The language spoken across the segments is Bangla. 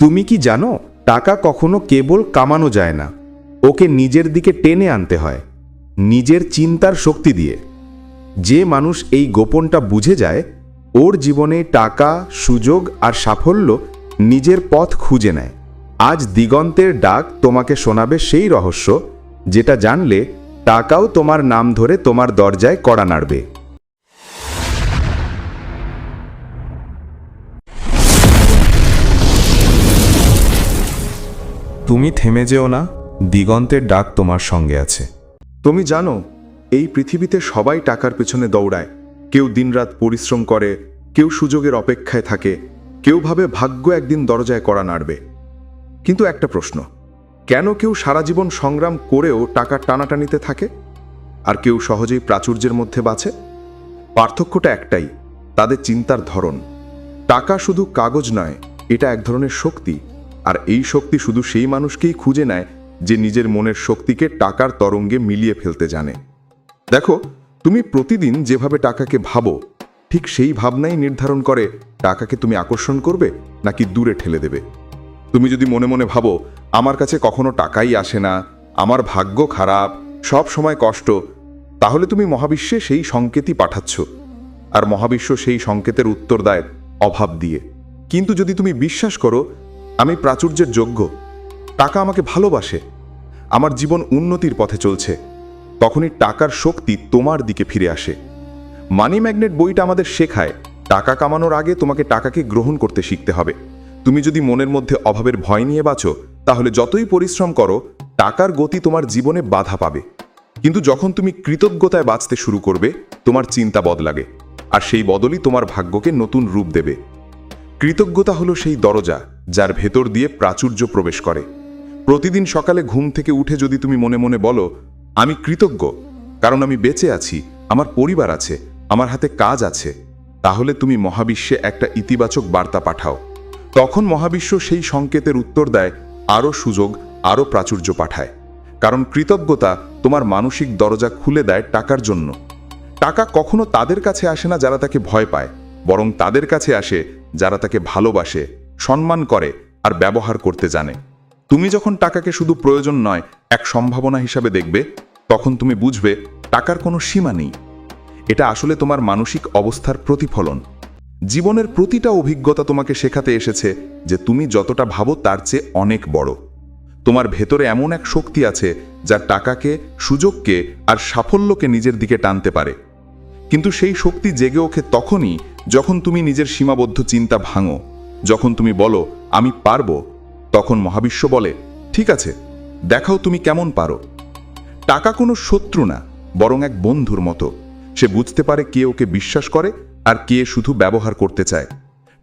তুমি কি জানো, টাকা কখনো কেবল কামানো যায় না। ওকে নিজের দিকে টেনে আনতে হয়, নিজের চিন্তার শক্তি দিয়ে। যে মানুষ এই গোপনটা বুঝে যায়, ওর জীবনে টাকা, সুযোগ আর সাফল্য নিজের পথ খুঁজে নেয়। আজ দিগন্তের ডাক তোমাকে শোনাবে সেই রহস্য, যেটা জানলে টাকাও তোমার নাম ধরে তোমার দরজায় কড়া নাড়বে। তুমি থেমে যেও না, দিগন্তের ডাক তোমার সঙ্গে আছে। তুমি জানো, এই পৃথিবীতে সবাই টাকার পেছনে দৌড়ায়। কেউ দিনরাত পরিশ্রম করে, কেউ সুযোগের অপেক্ষায় থাকে, কেউ ভাবে ভাগ্য একদিন দরজায় করা নাড়বে। কিন্তু একটা প্রশ্ন, কেন কেউ সারা জীবন সংগ্রাম করেও টাকার টানাটানিতে থাকে? আর কেউ সহজেই প্রাচুর্যের মধ্যে বাঁচে? পার্থক্যটা একটাই, তাদের চিন্তার ধরন। টাকা শুধু কাগজ নয়, এটা এক ধরনের শক্তি। আর এই শক্তি শুধু সেই মানুষকেই খুঁজে নেয় যে নিজের মনের শক্তিকে টাকার তরঙ্গে মিলিয়ে ফেলতে জানে। দেখো, তুমি প্রতিদিন যেভাবে টাকাকে ভাবো, ঠিক সেই ভাবনাই নির্ধারণ করে টাকাকে তুমি আকর্ষণ করবে নাকি দূরে ঠেলে দেবে। তুমি যদি মনে মনে ভাবো, আমার কাছে কখনো টাকাই আসে না, আমার ভাগ্য খারাপ, সব সময় কষ্ট, তাহলে তুমি মহাবিশ্বে সেই সংকেতই পাঠাচ্ছ। আর মহাবিশ্ব সেই সংকেতের উত্তর দেয় অভাব দিয়ে। কিন্তু যদি তুমি বিশ্বাস করো আমি প্রাচুর্যের যোগ্য। টাকা আমাকে ভালোবাসে। আমার জীবন উন্নতির পথে চলছে। তখনই টাকার শক্তি তোমার দিকে ফিরে আসে। মানি ম্যাগনেট বইটা আমাদের শেখায়, টাকা কামানোর আগে তোমাকে টাকাকে গ্রহণ করতে শিখতে হবে। তুমি যদি মনের মধ্যে অভাবের ভয় নিয়ে বাঁচো, তাহলে যতই পরিশ্রম করো, টাকার গতি তোমার জীবনে বাধা পাবে। কিন্তু যখন তুমি কৃতজ্ঞতায় বাঁচতে শুরু করবে, তোমার চিন্তা বদলাগে আর সেই বদলই তোমার ভাগ্যকে নতুন রূপ দেবে। কৃতজ্ঞতা হলো সেই দরজা যার ভেতর দিয়ে প্রাচুর্য প্রবেশ করে। প্রতিদিন সকালে ঘুম থেকে উঠে যদি তুমি মনে মনে বলো, আমি কৃতজ্ঞ, কারণ আমি বেঁচে আছি, আমার পরিবার আছে, আমার হাতে কাজ আছে, তাহলে তুমি মহাবিশ্বে একটা ইতিবাচক বার্তা পাঠাও। তখন মহাবিশ্ব সেই সংকেতের উত্তর দেয়, আরও সুযোগ, আরও প্রাচুর্য পাঠায়। কারণ কৃতজ্ঞতা তোমার মানসিক দরজা খুলে দেয় টাকার জন্য। টাকা কখনো তাদের কাছে আসে না যারা তাকে ভয় পায়, বরং তাদের কাছে আসে যারা তাকে ভালোবাসে। সম্মান করে আর ব্যবহার করতে জানে। তুমি যখন টাকাকে শুধু প্রয়োজন নয়, এক সম্ভাবনা হিসাবে দেখবে, তখন তুমি বুঝবে টাকার কোনো সীমা নেই। এটা আসলে তোমার মানসিক অবস্থার প্রতিফলন। জীবনের প্রতিটা অভিজ্ঞতা তোমাকে শেখাতে এসেছে যে তুমি যতটা ভাবো তার চেয়ে অনেক বড়। তোমার ভেতরে এমন এক শক্তি আছে যা টাকাকে, সুযোগকে আর সাফল্যকে নিজের দিকে টানতে পারে। কিন্তু সেই শক্তি জেগে ওঠে তখনই যখন তুমি নিজের সীমাবদ্ধ চিন্তা ভাঙো। যখন তুমি বলো, আমি পারব, তখন মহাবিশ্ব বলে, ঠিক আছে, দেখাও তুমি কেমন পারো। টাকা কোনো শত্রু না, বরং এক বন্ধুর মতো। সে বুঝতে পারে কে ওকে বিশ্বাস করে আর কে শুধু ব্যবহার করতে চায়।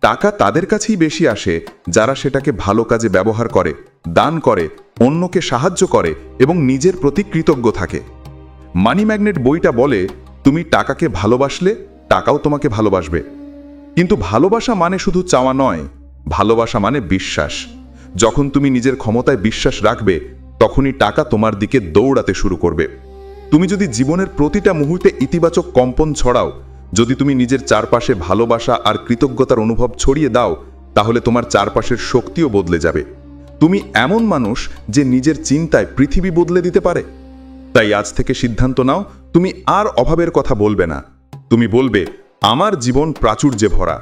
টাকা তাদের কাছেই বেশি আসে, যারা সেটাকে ভালো কাজে ব্যবহার করে, দান করে, অন্যকে সাহায্য করে এবং নিজের প্রতি কৃতজ্ঞ থাকে। মানি ম্যাগনেট বইটা বলে, তুমি টাকাকে ভালোবাসলে, টাকাও তোমাকে ভালোবাসবে। কিন্তু ভালোবাসা মানে শুধু চাওয়া নয়, ভালোবাসা মানে বিশ্বাস। যখন তুমি নিজের ক্ষমতায় বিশ্বাস রাখবে, তখনই টাকা তোমার দিকে দৌড়াতে শুরু করবে। তুমি যদি জীবনের প্রতিটা মুহূর্তে ইতিবাচক কম্পন ছড়াও, যদি তুমি নিজের চারপাশে ভালোবাসা আর কৃতজ্ঞতার অনুভব ছড়িয়ে দাও, তাহলে তোমার চারপাশের শক্তিও বদলে যাবে। তুমি এমন মানুষ যে নিজের চিন্তায় পৃথিবী বদলে দিতে পারে। তাই আজ থেকে সিদ্ধান্ত নাও, তুমি আর অভাবের কথা বলবে না। তুমি বলবে আমার জীবন প্রাচুর্যে ভরা।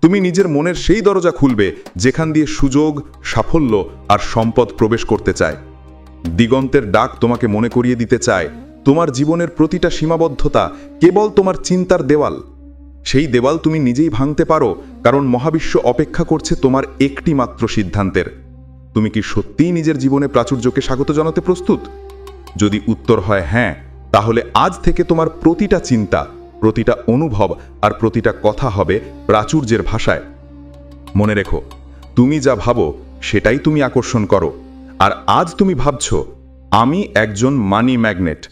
তুমি নিজের মনের সেই দরজা খুলবে যেখান দিয়ে সুযোগ, সাফল্য আর সম্পদ প্রবেশ করতে চায়। দিগন্তের ডাক তোমাকে মনে করিয়ে দিতে চায়, তোমার জীবনের প্রতিটা সীমাবদ্ধতা কেবল তোমার চিন্তার দেওয়াল। সেই দেওয়াল তুমি নিজেই ভাঙতে পারো, কারণ মহাবিশ্ব অপেক্ষা করছে তোমার একটি মাত্র সিদ্ধান্তের। তুমি কি সত্যিই নিজের জীবনে প্রাচুর্যকে স্বাগত জানাতে প্রস্তুত? যদি উত্তর হয় হ্যাঁ তাহলে আজ থেকে তোমার প্রতিটা চিন্তা প্রতিটা অনুভব আর প্রতিটা কথা হবে প্রাচুর্যের ভাষায়। মনে রেখো, তুমি যা ভাবো, সেটাই তুমি আকর্ষণ করো। আর আজ তুমি ভাবছ, আমি একজন মানি ম্যাগনেট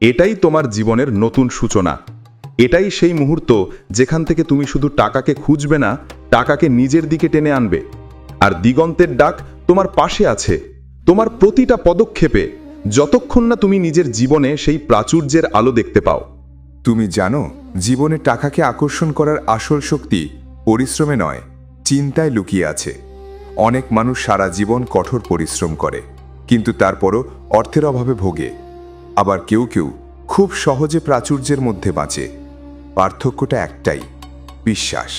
এটাই তোমার জীবনের নতুন সূচনা। এটাই সেই মুহূর্ত যেখান থেকে তুমি শুধু টাকাকে খুঁজবে না, টাকাকে নিজের দিকে টেনে আনবে। আর দিগন্তের ডাক তোমার পাশে আছে, তোমার প্রতিটা পদক্ষেপে, যতক্ষণ না তুমি নিজের জীবনে সেই প্রাচুর্যের আলো দেখতে পাও। তুমি জানো, জীবনে টাকাকে আকর্ষণ করার আসল শক্তি পরিশ্রমে নয়, চিন্তায় লুকিয়ে আছে। অনেক মানুষ সারা জীবন কঠোর পরিশ্রম করে, কিন্তু তারপরও অর্থের অভাবে ভোগে। আবার কেউ কেউ খুব সহজে প্রাচুর্যের মধ্যে বাঁচে। পার্থক্যটা একটাই, বিশ্বাস।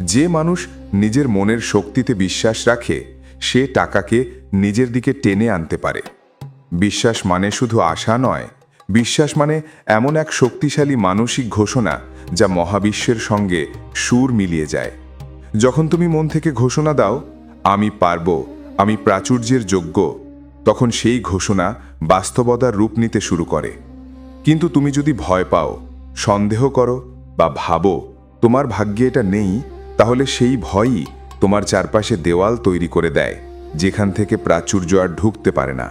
যে মানুষ নিজের মনের শক্তিতে বিশ্বাস রাখে, সে টাকাকে নিজের দিকে টেনে আনতে পারে। বিশ্বাস মানে শুধু আশা নয় বিশ্বাস মানে এমন এক শক্তিশালী মানসিক ঘোষণা যা মহাবিশ্বের সঙ্গে সুর মিলিয়ে যায়। যখন তুমি মন থেকে ঘোষণা দাও, আমি পারব, আমি প্রাচুর্যের যোগ্য, তখন সেই ঘোষণা বাস্তবতার রূপ নিতে শুরু করে। কিন্তু তুমি যদি ভয় পাও, সন্দেহ করো বা ভাবো, তোমার ভাগ্যে এটা নেই, তাহলে সেই ভয়ই তোমার চারপাশে দেওয়াল তৈরি করে দেয়, যেখান থেকে প্রাচুর্য আর ঢুকতে পারে না।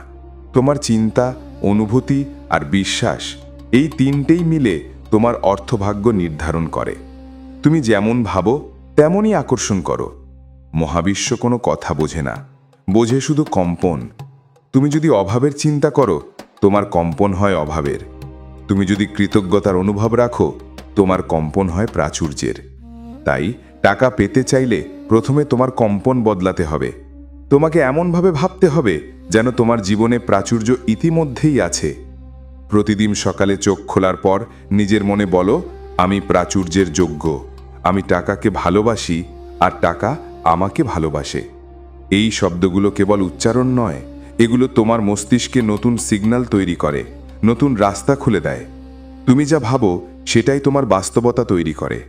তোমার চিন্তা, অনুভূতি আর বিশ্বাস, এই তিনটেই মিলে তোমার অর্থভাগ্য নির্ধারণ করে। তুমি যেমন ভাবো, তেমনই আকর্ষণ করো। মহাবিশ্ব কোনো কথা বোঝে না। বোঝে শুধু কম্পন। তুমি যদি অভাবের চিন্তা করো, তোমার কম্পন হয় অভাবের। তুমি যদি কৃতজ্ঞতার অনুভব রাখো, তোমার কম্পন হয় প্রাচুর্যের। তাই টাকা পেতে চাইলে প্রথমে তোমার কম্পন বদলাতে হবে। তোমাকে এমনভাবে ভাবতে হবে যেন তোমার জীবনে প্রাচুর্য ইতিমধ্যেই আছে। প্রতিদিন সকালে চোখ খোলার পর নিজের মনে বলো, আমি প্রাচুর্যের যোগ্য। আমি টাকাকে ভালোবাসি আর টাকা আমাকে ভালোবাসে। এই শব্দগুলো কেবল উচ্চারণ নয়, এগুলো তোমার মস্তিষ্কে নতুন সিগন্যাল তৈরি করে, নতুন রাস্তা খুলে দেয়। তুমি যা ভাবো, সেটাই তোমার বাস্তবতা তৈরি করে।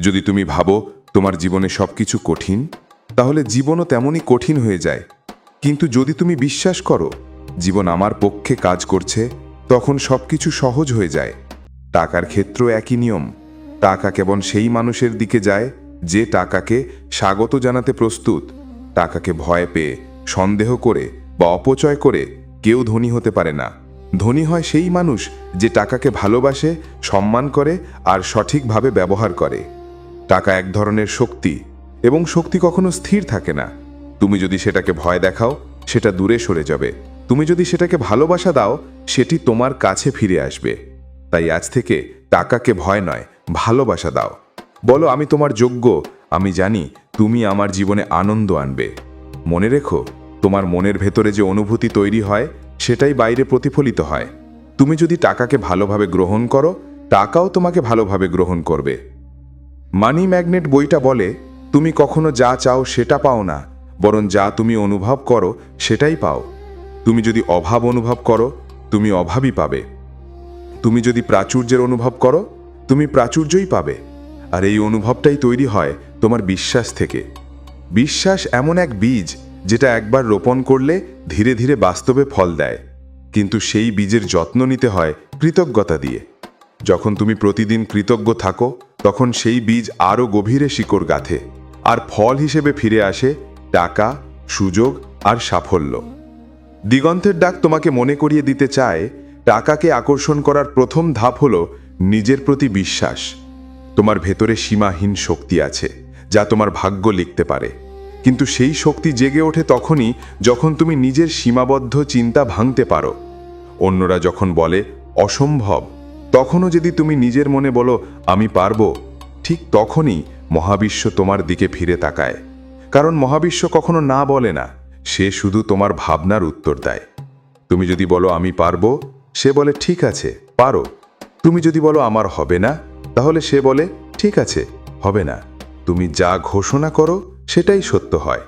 যদি তুমি ভাবো তোমার জীবনে সবকিছু কঠিন, তাহলে জীবনও তেমনই কঠিন হয়ে যায়। কিন্তু যদি তুমি বিশ্বাস করো, জীবন আমার পক্ষে কাজ করছে তখন সবকিছু সহজ হয়ে যায়। টাকার ক্ষেত্র একই নিয়ম। টাকা কেবল সেই মানুষের দিকে যায়, যে টাকাকে স্বাগত জানাতে প্রস্তুত, টাকাকে ভয় পেয়ে, সন্দেহ করে বা অপচয় করে কেউ ধনী হতে পারে না। ধনী হয় সেই মানুষ যে টাকাকে ভালোবাসে, সম্মান করে আর সঠিকভাবে ব্যবহার করে। টাকা এক ধরনের শক্তি এবং শক্তি কখনো স্থির থাকে না। তুমি যদি সেটাকে ভয় দেখাও, সেটা দূরে সরে যাবে। তুমি যদি সেটাকে ভালোবাসা দাও, সেটি তোমার কাছে ফিরে আসবে। তাই আজ থেকে টাকাকে ভয় নয়, ভালোবাসা দাও। বলো, আমি তোমার যোগ্য। আমি জানি তুমি আমার জীবনে আনন্দ আনবে। মনে রেখো, তোমার মনের ভেতরে যে অনুভূতি তৈরি হয়, সেটাই বাইরে প্রতিফলিত হয়। তুমি যদি টাকাকে ভালোভাবে গ্রহণ করো, টাকাও তোমাকে ভালোভাবে গ্রহণ করবে। মানি ম্যাগনেট বইটা বলে, তুমি কখনো যা চাও সেটা পাও না, বরং যা তুমি অনুভব করো, সেটাই পাও। তুমি যদি অভাব অনুভব করো, তুমি অভাবই পাবে। তুমি যদি প্রাচুর্যের অনুভব করো, তুমি প্রাচুর্যই পাবে। আর এই অনুভবটাই তৈরি হয় তোমার বিশ্বাস থেকে। বিশ্বাস এমন এক বীজ যেটা একবার রোপণ করলে ধীরে ধীরে বাস্তবে ফল দেয়। কিন্তু সেই বীজের যত্ন নিতে হয় কৃতজ্ঞতা দিয়ে। যখন তুমি প্রতিদিন কৃতজ্ঞ থাকো, তখন সেই বীজ আরও গভীরে শিকড় গাঁথে। আর ফল হিসেবে ফিরে আসে টাকা, সুযোগ আর সাফল্য। দিগন্তের ডাক তোমাকে মনে করিয়ে দিতে চায়, টাকাকে আকর্ষণ করার প্রথম ধাপ হলো নিজের প্রতি বিশ্বাস। তোমার ভেতরে সীমাহীন শক্তি আছে, যা তোমার ভাগ্য লিখতে পারে। কিন্তু সেই শক্তি জেগে ওঠে তখনই যখন তুমি নিজের সীমাবদ্ধ চিন্তা ভাঙতে পারো। অন্যরা যখন বলে, অসম্ভব তখনও যদি তুমি নিজের মনে বলো, আমি পারব ঠিক তখনই মহাবিশ্ব তোমার দিকে ফিরে তাকায়। কারণ মহাবিশ্ব কখনো না বলে না। সে শুধু তোমার ভাবনার উত্তর দেয়। তুমি যদি বলো, আমি পারব, সে বলে, ঠিক আছে, পারো। তুমি যদি বলো, আমার হবে না, তাহলে সে বলে, ঠিক আছে, হবে না। তুমি যা ঘোষণা করো, সেটাই সত্য হয়।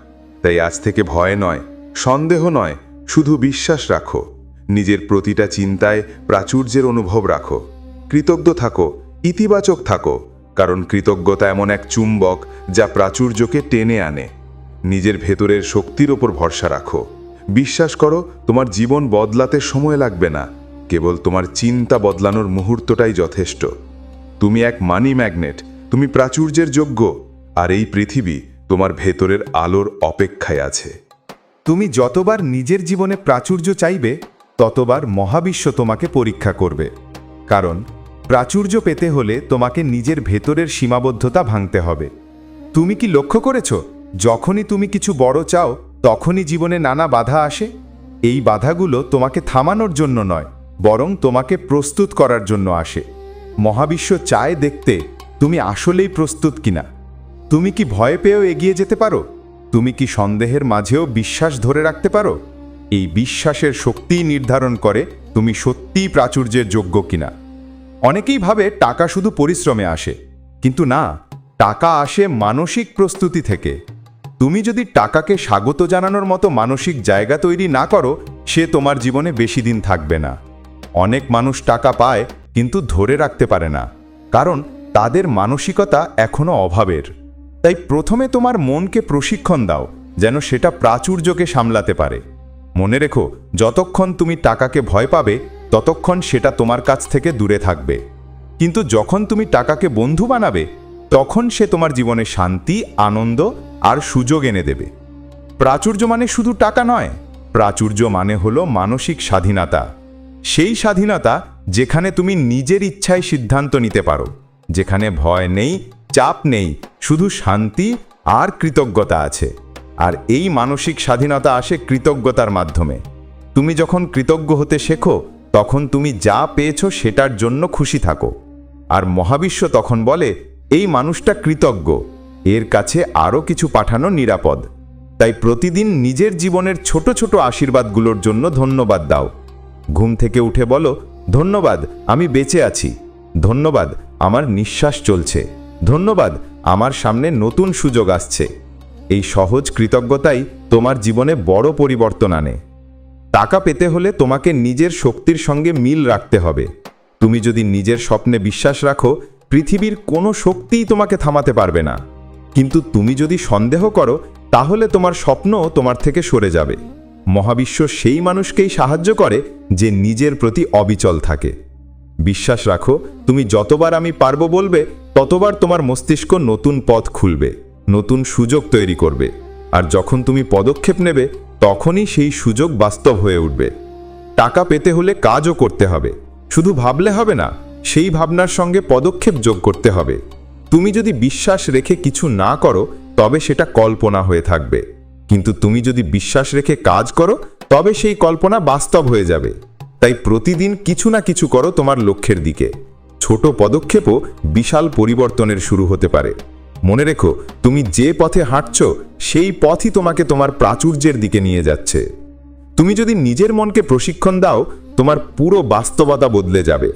তাই আজ থেকে ভয় নয়, সন্দেহ নয়, শুধু বিশ্বাস রাখো। নিজের প্রতিটা চিন্তায় প্রাচুর্যের অনুভব রাখো। কৃতজ্ঞ থাকো, ইতিবাচক থাকো, কারণ কৃতজ্ঞতা এমন এক চুম্বক যা প্রাচুর্যকে টেনে আনে। নিজের ভেতরের শক্তির ওপর ভরসা রাখো। বিশ্বাস করো, তোমার জীবন বদলাতে সময় লাগবে না। কেবল তোমার চিন্তা বদলানোর মুহূর্তটাই যথেষ্ট। তুমি এক মানি ম্যাগনেট, তুমি প্রাচুর্যের যোগ্য, আর এই পৃথিবী তোমার ভেতরের আলোর অপেক্ষায় আছে। তুমি যতবার নিজের জীবনে প্রাচুর্য চাইবে, ততবার মহাবিশ্ব তোমাকে পরীক্ষা করবে। কারণ, প্রাচুর্য পেতে হলে তোমাকে নিজের ভেতরের সীমাবদ্ধতা ভাঙতে হবে। তুমি কি লক্ষ্য করেছ? যখনই তুমি কিছু বড় চাও, তখনই জীবনে নানা বাধা আসে। এই বাধাগুলো তোমাকে থামানোর জন্য নয়, বরং তোমাকে প্রস্তুত করার জন্য আসে। মহাবিশ্ব চায় দেখতে তুমি আসলেই প্রস্তুত কিনা। তুমি কি ভয় পেয়েও এগিয়ে যেতে পারো? তুমি কি সন্দেহের মাঝেও বিশ্বাস ধরে রাখতে পারো? এই বিশ্বাসের শক্তি নির্ধারণ করে তুমি সত্যিই প্রাচুর্যের যোগ্য কিনা। অনেকেই ভাবে টাকা শুধু পরিশ্রমে আসে, কিন্তু না, টাকা আসে মানসিক প্রস্তুতি থেকে। তুমি যদি টাকাকে স্বাগত জানানোর মতো মানসিক জায়গা তৈরি না করো, সে তোমার জীবনে বেশি দিন থাকবে না। অনেক মানুষ টাকা পায়, কিন্তু ধরে রাখতে পারে না। কারণ তাদের মানসিকতা এখনও অভাবের। তাই প্রথমে তোমার মনকে প্রশিক্ষণ দাও, যেন সেটা প্রাচুর্যকে সামলাতে পারে। মনে রেখো, যতক্ষণ তুমি টাকাকে ভয় পাবে, ততক্ষণ সেটা তোমার কাছ থেকে দূরে থাকবে। কিন্তু যখন তুমি টাকাকে বন্ধু বানাবে, তখন সে তোমার জীবনে শান্তি, আনন্দ আর সুযোগ এনে দেবে। প্রাচুর্য মানে শুধু টাকা নয়, প্রাচুর্য মানে হলো মানসিক স্বাধীনতা। সেই স্বাধীনতা যেখানে তুমি নিজের ইচ্ছায় সিদ্ধান্ত নিতে পারো, যেখানে ভয় নেই, চাপ নেই, শুধু শান্তি আর কৃতজ্ঞতা আছে। আর এই মানসিক স্বাধীনতা আসে কৃতজ্ঞতার মাধ্যমে। তুমি যখন কৃতজ্ঞ হতে শেখো, তখন তুমি যা পেয়েছ সেটার জন্য খুশি থাকো। আর মহাবিশ্ব তখন বলে, এই মানুষটা কৃতজ্ঞ। এর কাছে আরও কিছু পাঠানো নিরাপদ। তাই প্রতিদিন নিজের জীবনের ছোট ছোট আশীর্বাদগুলোর জন্য ধন্যবাদ দাও। ঘুম থেকে উঠে বলো, ধন্যবাদ, আমি বেঁচে আছি। ধন্যবাদ, আমার নিঃশ্বাস চলছে। ধন্যবাদ, আমার সামনে নতুন সুযোগ আসছে। এই সহজ কৃতজ্ঞতাই তোমার জীবনে বড় পরিবর্তন আনে। টাকা পেতে হলে তোমাকে নিজের শক্তির সঙ্গে মিল রাখতে হবে। তুমি যদি নিজের স্বপ্নে বিশ্বাস রাখো, পৃথিবীর কোনো শক্তিই তোমাকে থামাতে পারবে না। কিন্তু তুমি যদি সন্দেহ করো, তাহলে তোমার স্বপ্ন তোমার থেকে সরে যাবে। মহাবিশ্ব সেই মানুষকেই সাহায্য করে যে নিজের প্রতি অবিচল থাকে। বিশ্বাস রাখো, তুমি যতবার আমি পারব বলবে, ততবার তোমার মস্তিষ্ক নতুন পথ খুলবে, নতুন সুযোগ তৈরি করবে। আর যখন তুমি পদক্ষেপ নেবে, তখনই সেই সুযোগ বাস্তব হয়ে উঠবে। টাকা পেতে হলে কাজও করতে হবে। শুধু ভাবলে হবে না, সেই ভাবনার সঙ্গে পদক্ষেপ যোগ করতে হবে। তুমি যদি বিশ্বাস রেখে কিছু না করো, তবে সেটা কল্পনা হয়ে থাকবে। কিন্তু তুমি যদি বিশ্বাস রেখে কাজ করো, তবে সেই কল্পনা বাস্তব হয়ে যাবে। তাই প্রতিদিন কিছু না কিছু করো তোমার লক্ষ্যের দিকে। ছোট পদক্ষেপও বিশাল পরিবর্তনের শুরু হতে পারে। মনে রেখো, তুমি যে পথে হাঁটছ, সেই পথই তোমাকে তোমার প্রাচুর্যের দিকে নিয়ে যাচ্ছে। তুমি যদি নিজের মনকে প্রশিক্ষণ দাও, তোমার পুরো বাস্তবতা বদলে যাবে।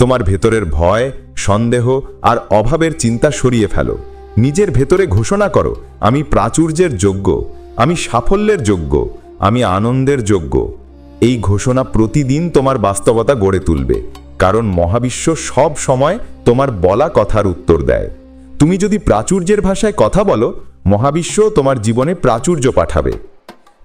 তোমার ভেতরের ভয়, সন্দেহ আর অভাবের চিন্তা সরিয়ে ফেলো। নিজের ভেতরে ঘোষণা করো, আমি প্রাচুর্যের যোগ্য, আমি সাফল্যের যোগ্য, আমি আনন্দের যোগ্য। এই ঘোষণা প্রতিদিন তোমার বাস্তবতা গড়ে তুলবে, কারণ মহাবিশ্ব সব সময় তোমার বলা কথার উত্তর দেয়। তুমি যদি প্রাচুর্যের ভাষায় কথা বলো, মহাবিশ্ব তোমার জীবনে প্রাচুর্য পাঠাবে।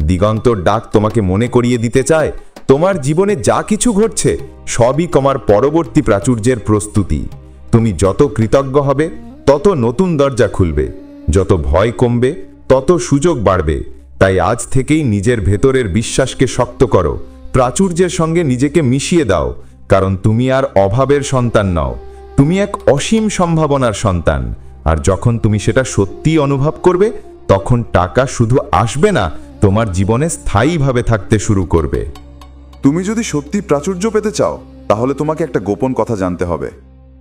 দিগন্তর ডাক তোমাকে মনে করিয়ে দিতে চায় তোমার জীবনে যা কিছু ঘটছে, সবই তোমার পরবর্তী প্রাচুর্যের প্রস্তুতি। তুমি যত কৃতজ্ঞ হবে, তত নতুন দরজা খুলবে। যত ভয় কমবে, তত সুযোগ বাড়বে। তাই আজ থেকেই নিজের ভেতরের বিশ্বাসকে শক্ত করো। প্রাচুর্যের সঙ্গে নিজেকে মিশিয়ে দাও, কারণ তুমি আর অভাবের সন্তান নও। তুমি এক অসীম সম্ভাবনার সন্তান। আর যখন তুমি সেটা সত্যি অনুভব করবে, তখন টাকা শুধু আসবে না, তোমার জীবনে স্থায়ীভাবে থাকতে শুরু করবে। তুমি যদি সত্যি প্রাচুর্য পেতে চাও, তাহলে তোমাকে একটা গোপন কথা জানতে হবে।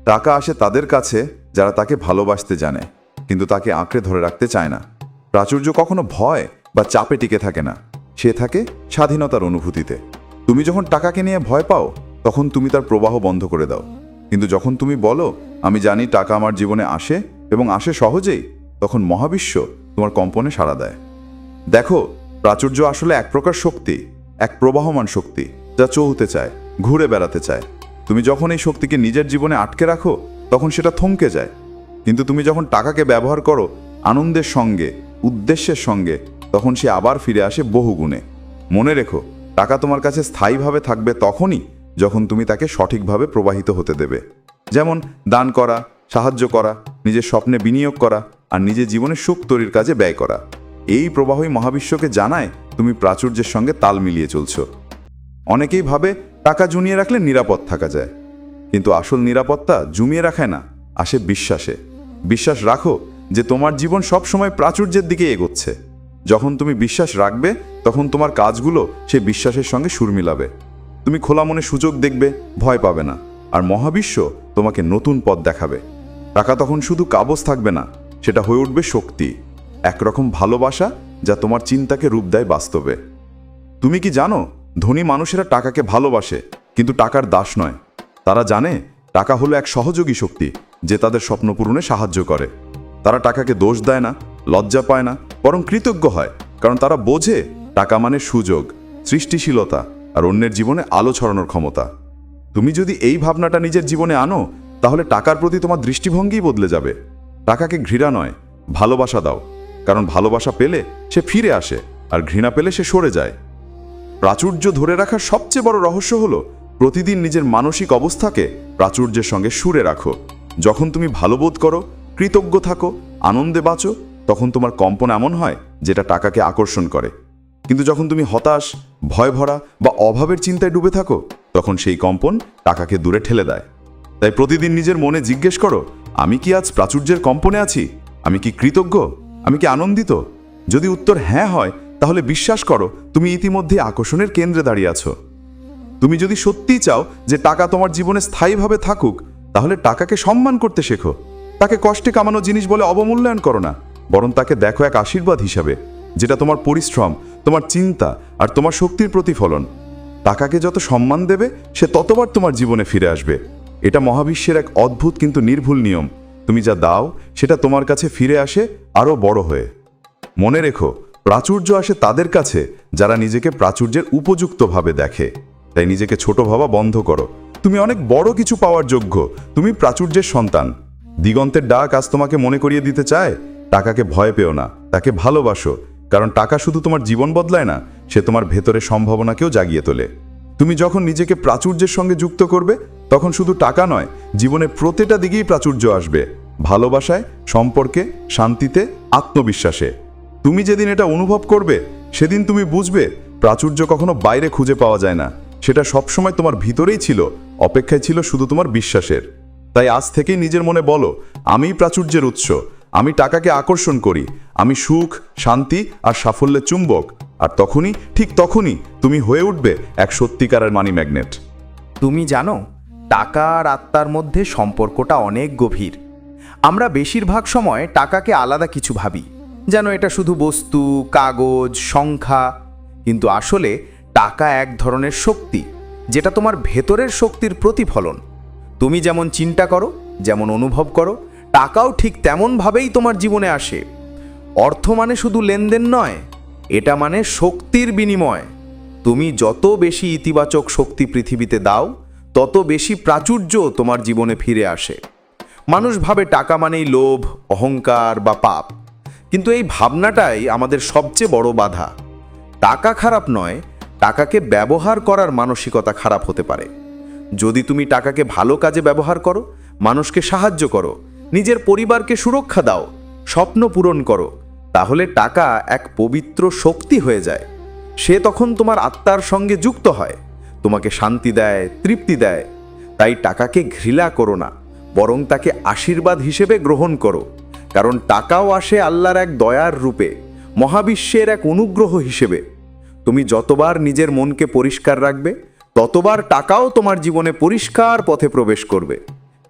টাকা আসে তাদের কাছে, যারা তাকে ভালোবাসতে জানে, কিন্তু তাকে আঁকড়ে ধরে রাখতে চায় না। প্রাচুর্য কখনো ভয় বা চাপে টিকে থাকে না। সে থাকে স্বাধীনতার অনুভূতিতে। তুমি যখন টাকাকে নিয়ে ভয় পাও, তখন তুমি তার প্রবাহ বন্ধ করে দাও। কিন্তু যখন তুমি বলো, আমি জানি টাকা আমার জীবনে আসে এবং আসে সহজেই, তখন মহাবিশ্ব তোমার কম্পনে সাড়া দেয়। দেখো, প্রাচুর্য আসলে এক প্রকার শক্তি। এক প্রবাহমান শক্তি যা চলতে চায়, ঘুরে বেড়াতে চায়। তুমি যখন এই শক্তিকে নিজের জীবনে আটকে রাখো, তখন সেটা থমকে যায়। কিন্তু তুমি যখন টাকাকে ব্যবহার করো, আনন্দের সঙ্গে, উদ্দেশ্যের সঙ্গে, তখন সে আবার ফিরে আসে বহু গুণে মনে রেখো, টাকা তোমার কাছে স্থায়ীভাবে থাকবে তখনই যখন তুমি তাকে সঠিকভাবে প্রবাহিত হতে দেবে। যেমন, দান করা, সাহায্য করা, নিজের স্বপ্নে বিনিয়োগ করা, আর নিজের জীবনের সুখ তৈরির কাজে ব্যয় করা। এই প্রবাহই মহাবিশ্বকে জানায় তুমি প্রাচুর্যের সঙ্গে তাল মিলিয়ে চলছ। অনেকেই ভাবে টাকা জমিয়ে রাখলে নিরাপদ থাকা যায়। কিন্তু আসল নিরাপত্তা জমিয়ে রাখায় না, আসে বিশ্বাসে। বিশ্বাস রাখো যে তোমার জীবন সব সময় প্রাচুর্যের দিকে এগোচ্ছে। যখন তুমি বিশ্বাস রাখবে, তখন তোমার কাজগুলো সে বিশ্বাসের সঙ্গে সুর মিলাবে। তুমি খোলা মনে সুযোগ দেখবে, ভয় পাবে না। আর মহাবিশ্ব তোমাকে নতুন পথ দেখাবে। টাকা তখন শুধু কাবজ থাকবে না, সেটা হয়ে উঠবে শক্তি। একরকম ভালোবাসা যা তোমার চিন্তাকে রূপ দেয় বাস্তবে। তুমি কি জানো, ধনী মানুষেরা টাকাকে ভালোবাসে, কিন্তু টাকার দাস নয়। তারা জানে, টাকা হলো এক সহযোগী শক্তি, যে তাদের স্বপ্ন পূরণে সাহায্য করে। তারা টাকাকে দোষ দেয় না, লজ্জা পায় না, বরং কৃতজ্ঞ হয়, কারণ তারা বোঝে, টাকা মানে সুযোগ, সৃষ্টিশীলতা, আর অন্যের জীবনে আলো ছড়ানোর ক্ষমতা। তুমি যদি এই ভাবনাটা নিজের জীবনে আনো, তাহলে টাকার প্রতি তোমার দৃষ্টিভঙ্গিই বদলে যাবে। টাকাকে ঘৃণা নয়, ভালোবাসা দাও। কারণ ভালোবাসা পেলে সে ফিরে আসে আর ঘৃণা পেলে সে সরে যায়। প্রাচুর্য ধরে রাখার সবচেয়ে বড় রহস্য হলো, প্রতিদিন নিজের মানসিক অবস্থাকে প্রাচুর্যের সঙ্গে সুরে রাখো। যখন তুমি ভালো বোধ করো, কৃতজ্ঞ থাকো, আনন্দে বাঁচো, তখন তোমার কম্পন এমন হয় যেটা টাকাকে আকর্ষণ করে। কিন্তু যখন তুমি হতাশ, ভয় ভরা বা অভাবের চিন্তায় ডুবে থাকো, তখন সেই কম্পন টাকাকে দূরে ঠেলে দেয়। তাই প্রতিদিন নিজের মনে জিজ্ঞেস করো, আমি কি আজ প্রাচুর্যের কম্পনে আছি? আমি কি কৃতজ্ঞ? আমি কি আনন্দিত? যদি উত্তর হ্যাঁ হয়, তাহলে বিশ্বাস করো, তুমি ইতিমধ্যে আকর্ষণের কেন্দ্রে দাঁড়িয়ে আছো। তুমি যদি সত্যিই চাও যে টাকা তোমার জীবনে স্থায়ীভাবে থাকুক, তাহলে টাকাকে সম্মান করতে শেখো। তাকে কষ্টে কামানো জিনিস বলে অবমূল্যায়ন করো না, বরং তাকে দেখো এক আশীর্বাদ হিসাবে, যেটা তোমার পরিশ্রম, তোমার চিন্তা আর তোমার শক্তির প্রতিফলন। টাকাকে যত সম্মান দেবে, সে ততবার তোমার জীবনে ফিরে আসবে। এটা মহাবিশ্বের এক অদ্ভুত কিন্তু নির্ভুল নিয়ম। তুমি যা দাও, সেটা তোমার কাছে ফিরে আসে আরও বড় হয়ে। মনে রেখো, প্রাচুর্য আসে তাদের কাছে, যারা নিজেকে প্রাচুর্যের উপযুক্তভাবে দেখে। তাই নিজেকে ছোট ভাবা বন্ধ করো। তুমি অনেক বড় কিছু পাওয়ার যোগ্য, তুমি প্রাচুর্যের সন্তান। দিগন্তের ডাক আজ তোমাকে মনে করিয়ে দিতে চায়? টাকাকে ভয় পেও না, তাকে ভালোবাসো, কারণ টাকা শুধু তোমার জীবন বদলায় না, সে তোমার ভেতরের সম্ভাবনাকেও জাগিয়ে তোলে। তুমি যখন নিজেকে প্রাচুর্যের সঙ্গে যুক্ত করবে তখন শুধু টাকা নয় জীবনের প্রতিটা দিকেই প্রাচুর্য আসবে। ভালোবাসায়, সম্পর্কে, শান্তিতে, আত্মবিশ্বাসে। তুমি যেদিন এটা অনুভব করবে, সেদিন তুমি বুঝবে, প্রাচুর্য কখনো বাইরে খুঁজে পাওয়া যায় না। সেটা সবসময় তোমার ভিতরেই ছিল, অপেক্ষায় ছিল শুধু তোমার বিশ্বাসের। তাই আজ থেকেই নিজের মনে বলো আমি প্রাচুর্যের উৎস। আমি টাকাকে আকর্ষণ করি। আমি সুখ, শান্তি আর সাফল্যের চুম্বক। আর তখনই, ঠিক তখনই, তুমি হয়ে উঠবে এক সত্যিকারের মানি ম্যাগনেট। তুমি জানো টাকা আর আত্মার মধ্যে সম্পর্কটা অনেক গভীর। আমরা বেশিরভাগ সময় টাকাকে আলাদা কিছু ভাবি, যেন এটা শুধু বস্তু, কাগজ, সংখ্যা, কিন্তু আসলে টাকা এক ধরনের শক্তি, যেটা তোমার ভেতরের শক্তির প্রতিফলন। তুমি যেমন চিন্তা করো, যেমন অনুভব করো, টাকাও ঠিক তেমনভাবেই তোমার জীবনে আসে। অর্থ মানে শুধু লেনদেন নয়, এটা মানে শক্তির বিনিময়। তুমি যত বেশি ইতিবাচক শক্তি পৃথিবীতে দাও তত বেশি প্রাচুর্য তোমার জীবনে ফিরে আসে। মানুষ ভাবে টাকা মানেই লোভ, অহংকার বা পাপ। কিন্তু এই ভাবনাটাই আমাদের সবচেয়ে বড় বাধা। টাকা খারাপ নয়, টাকাকে ব্যবহার করার মানসিকতা খারাপ হতে পারে। যদি তুমি টাকাকে ভালো কাজে ব্যবহার করো, মানুষকে সাহায্য করো, নিজের পরিবারকে সুরক্ষা দাও, স্বপ্ন পূরণ করো, তাহলে টাকা এক পবিত্র শক্তি হয়ে যায়। সে তখন তোমার আত্মার সঙ্গে যুক্ত হয়। তোমাকে শান্তি দেয়, তৃপ্তি দেয়। তাই টাকাকে ঘৃণা করো না, বরং তাকে আশীর্বাদ হিসেবে গ্রহণ করো, কারণ টাকাও আসে আল্লাহর এক দয়ার রূপে, মহাবিশ্বের এক অনুগ্রহ হিসেবে। তুমি যতবার নিজের মনকে পরিষ্কার রাখবে, ততবার টাকাও তোমার জীবনে পরিষ্কার পথে প্রবেশ করবে।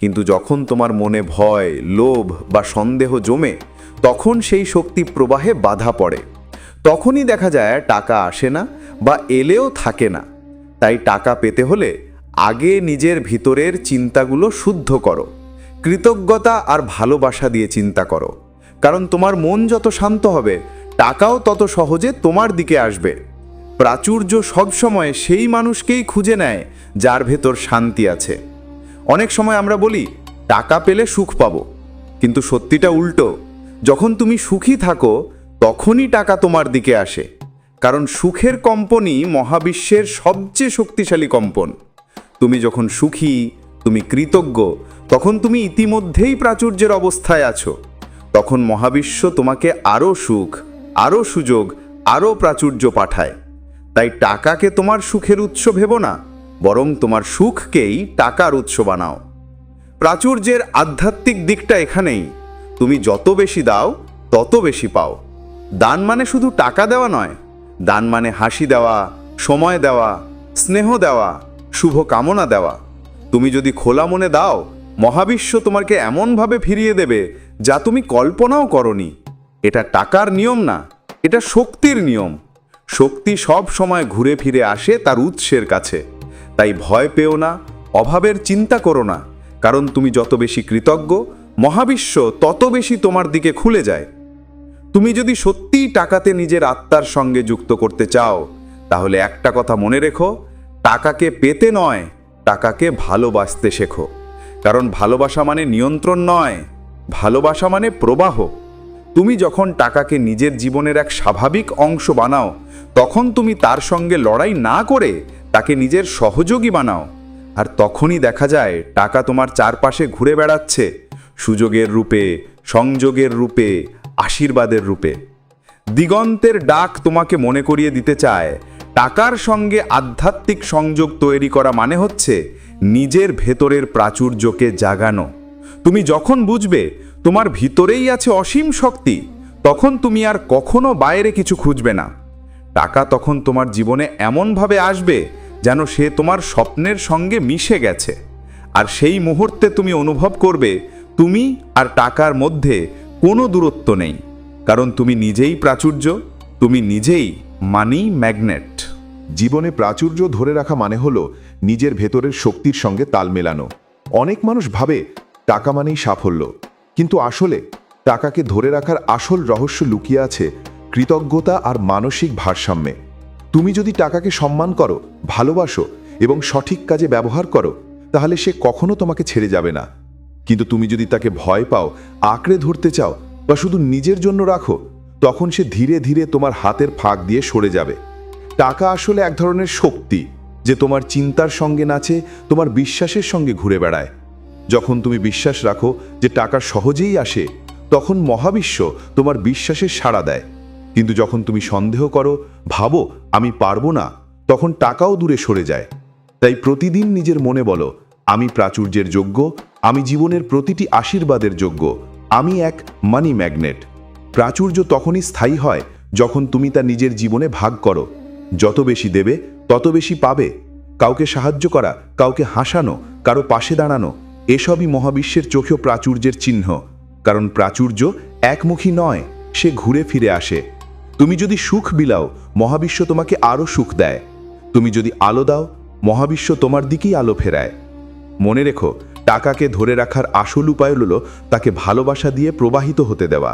কিন্তু যখন তোমার মনে ভয়, লোভ বা সন্দেহ জমে, তখন সেই শক্তি প্রবাহে বাধা পড়ে। তখনই দেখা যায় টাকা আসে না বা এলেও থাকে না। তাই টাকা পেতে হলে আগে নিজের ভিতরের চিন্তাগুলো শুদ্ধ করো। কৃতজ্ঞতা আর ভালোবাসা দিয়ে চিন্তা করো। কারণ তোমার মন যত শান্ত হবে, টাকাও তত সহজে তোমার দিকে আসবে। প্রাচুর্য সবসময় সেই মানুষকেই খুঁজে নেয় যার ভেতর শান্তি আছে। অনেক সময় আমরা বলি, টাকা পেলে সুখ পাবো। কিন্তু সত্যিটা উল্টো, যখন তুমি সুখী থাকো, তখনই টাকা তোমার দিকে আসে। কারণ সুখের কম্পনই মহাবিশ্বের সবচেয়ে শক্তিশালী কম্পন। তুমি যখন সুখী, তুমি কৃতজ্ঞ, তখন তুমি ইতিমধ্যেই প্রাচুর্যের অবস্থায় আছো। তখন মহাবিশ্ব তোমাকে আরও সুখ, আরও সুযোগ, আরও প্রাচুর্য পাঠায়। তাই টাকাকে তোমার সুখের উৎস ভেবো না, বরং তোমার সুখকেই টাকার উৎস বানাও। প্রাচুর্যের আধ্যাত্মিক দিকটা এখানেই। তুমি যত বেশি দাও, তত বেশি পাও। দান মানে শুধু টাকা দেওয়া নয় দান মানে হাসি দেওয়া, সময় দেওয়া, স্নেহ দেওয়া শুভ কামনা দেওয়া। তুমি যদি খোলা মনে দাও, মহাবিশ্ব তোমাকে এমনভাবে ফিরিয়ে দেবে যা তুমি কল্পনাও করনি। এটা টাকার নিয়ম না, এটা শক্তির নিয়ম। শক্তি সব সময় ঘুরে ফিরে আসে তার উৎসের কাছে। তাই ভয় পেও না, অভাবের চিন্তা করো না, কারণ তুমি যত বেশি কৃতজ্ঞ, মহাবিশ্ব তত বেশি তোমার দিকে খুলে যায়। তুমি যদি সত্যিই টাকাতে নিজের আত্মার সঙ্গে যুক্ত করতে চাও, তাহলে একটা কথা মনে রেখো, টাকাকে পেতে নয়, টাকাকে ভালোবাসতে শেখো। কারণ ভালোবাসা মানে নিয়ন্ত্রণ নয়, ভালোবাসা মানে প্রবাহ। তুমি যখন টাকাকে নিজের জীবনের এক স্বাভাবিক অংশ বানাও, তখন তুমি তার সঙ্গে লড়াই না করে তাকে নিজের সহযোগী বানাও। আর তখনই দেখা যায়, টাকা তোমার চারপাশে ঘুরে বেড়াচ্ছে। সুযোগের রূপে, সংযোগের রূপে আশীর্বাদের রূপে। দিগন্তের ডাক তোমাকে মনে করিয়ে দিতে চায়। টাকার সঙ্গে আধ্যাত্মিক সংযোগ তৈরি করা মানে হচ্ছে নিজের ভেতরের প্রাচুর্যকে জাগানো। তুমি যখন বুঝবে তোমার ভিতরেই আছে অসীম শক্তি, তখন তুমি আর কখনো বাইরে কিছু খুঁজবে না। টাকা তখন তোমার জীবনে এমনভাবে আসবে যেন সে তোমার স্বপ্নের সঙ্গে মিশে গেছে। আর সেই মুহূর্তে তুমি অনুভব করবে তুমি আর টাকার মধ্যে কোনো দূরত্ব নেই, কারণ তুমি নিজেই প্রাচুর্য, তুমি নিজেই মানি ম্যাগনেট জীবনে প্রাচুর্য ধরে রাখা মানে হলো নিজের ভেতরের শক্তির সঙ্গে তাল মেলানো। অনেক মানুষ ভাবে টাকা মানেই সাফল্য, কিন্তু আসলে টাকাকে ধরে রাখার আসল রহস্য লুকিয়ে আছে কৃতজ্ঞতা আর মানসিক ভারসাম্যে। তুমি যদি টাকাকে সম্মান করো, ভালোবাসো এবং সঠিক কাজে ব্যবহার করো, তাহলে সে কখনো তোমাকে ছেড়ে যাবে না। কিন্তু তুমি যদি তাকে ভয় পাও, আঁকড়ে ধরতে চাও বা শুধু নিজের জন্য রাখো, তখন সে ধীরে ধীরে তোমার হাতের ফাঁক দিয়ে সরে যাবে। টাকা আসলে এক ধরনের শক্তি যে তোমার চিন্তার সঙ্গে নাচে, তোমার বিশ্বাসের সঙ্গে ঘুরে বেড়ায়। যখন তুমি বিশ্বাস রাখো যে টাকা সহজেই আসে, তখন মহাবিশ্ব তোমার বিশ্বাসের সাড়া দেয়। কিন্তু যখন তুমি সন্দেহ করো, ভাবো, আমি পারব না, তখন টাকাও দূরে সরে যায়। তাই প্রতিদিন নিজের মনে বলো, আমি প্রাচুর্যের যোগ্য আমি জীবনের প্রতিটি আশীর্বাদের যোগ্য। আমি এক মানি ম্যাগনেট প্রাচুর্য তখনই স্থায়ী হয় যখন তুমি তা নিজের জীবনে ভাগ করো। যত বেশি দেবে, তত বেশি পাবে। কাউকে সাহায্য করা, কাউকে হাসানো, কারও পাশে দাঁড়ানো, এসবই মহাবিশ্বের চোখেও প্রাচুর্যের চিহ্ন। কারণ প্রাচুর্য একমুখী নয়, সে ঘুরে ফিরে আসে। তুমি যদি সুখ বিলাও, মহাবিশ্ব তোমাকে আরও সুখ দেয়। তুমি যদি আলো দাও, মহাবিশ্ব তোমার দিকেই আলো ফেরায়। মনে রেখো টাকাকে ধরে রাখার আসল উপায় হলো তাকে ভালোবাসা দিয়ে প্রবাহিত হতে দেওয়া।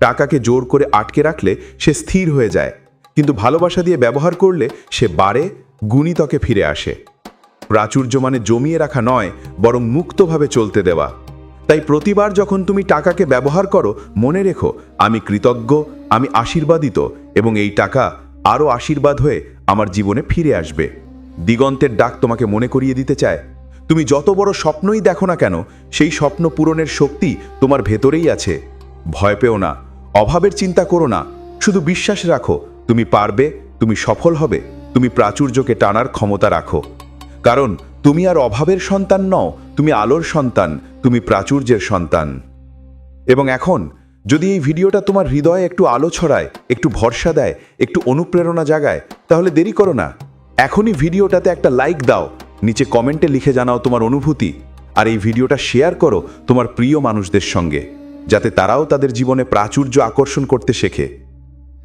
টাকাকে জোর করে আটকে রাখলে সে স্থির হয়ে যায়, কিন্তু ভালোবাসা দিয়ে ব্যবহার করলে সে বাড়ে গুণিতকে ফিরে আসে। প্রাচুর্য মানে জমিয়ে রাখা নয়, বরং মুক্তভাবে চলতে দেওয়া। তাই প্রতিবার যখন তুমি টাকাকে ব্যবহার করো, মনে রেখো, আমি কৃতজ্ঞ, আমি আশীর্বাদিত, এবং এই টাকা আরও আশীর্বাদ হয়ে আমার জীবনে ফিরে আসবে। দিগন্তের ডাক তোমাকে মনে করিয়ে দিতে চায় তুমি যত বড় স্বপ্নই দেখো না কেন, সেই স্বপ্ন পূরণের শক্তি তোমার ভেতরেই আছে। ভয় পেও না, অভাবের চিন্তা করো না, শুধু বিশ্বাস রাখো, তুমি পারবে, তুমি সফল হবে, তুমি প্রাচুর্যকে টানার ক্ষমতা রাখো। কারণ তুমি আর অভাবের সন্তান নও, তুমি আলোর সন্তান, তুমি প্রাচুর্যের সন্তান। এবং এখন, যদি এই ভিডিওটা তোমার হৃদয়ে একটু আলো ছড়ায়, একটু ভরসা দেয়, একটু অনুপ্রেরণা জাগায়, তাহলে দেরি করো না। এখনই ভিডিওটাতে একটা লাইক দাও নিচে কমেন্টে লিখে জানাও তোমার অনুভূতি আর এই ভিডিওটা শেয়ার করো তোমার প্রিয় মানুষদের সঙ্গে, যাতে তারাও তাদের জীবনে প্রাচুর্য আকর্ষণ করতে শেখে।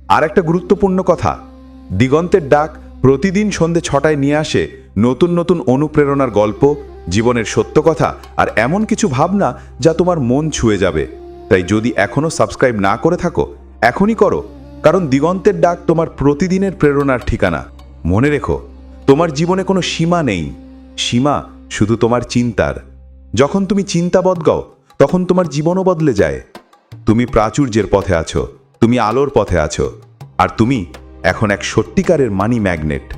আর একটা গুরুত্বপূর্ণ কথা, দিগন্তের ডাক প্রতিদিন সন্ধে ছটায় নিয়ে আসে নতুন নতুন অনুপ্রেরণার গল্প, জীবনের সত্য কথা আর এমন কিছু ভাবনা যা তোমার মন ছুঁয়ে যাবে। তাই যদি এখনও সাবস্ক্রাইব না করে থাকো, এখনই করো, কারণ দিগন্তের ডাক তোমার প্রতিদিনের প্রেরণার ঠিকানা। মনে রেখো তোমার জীবনে কোনো সীমা নেই। সীমা শুধু তোমার চিন্তার। যখন তুমি চিন্তা বদগাও, তখন তোমার জীবনও বদলে যায়। তুমি প্রাচুর্যের পথে আছো, তুমি আলোর পথে আছো, আর তুমি এখন এক সত্যিকারের মানি ম্যাগনেট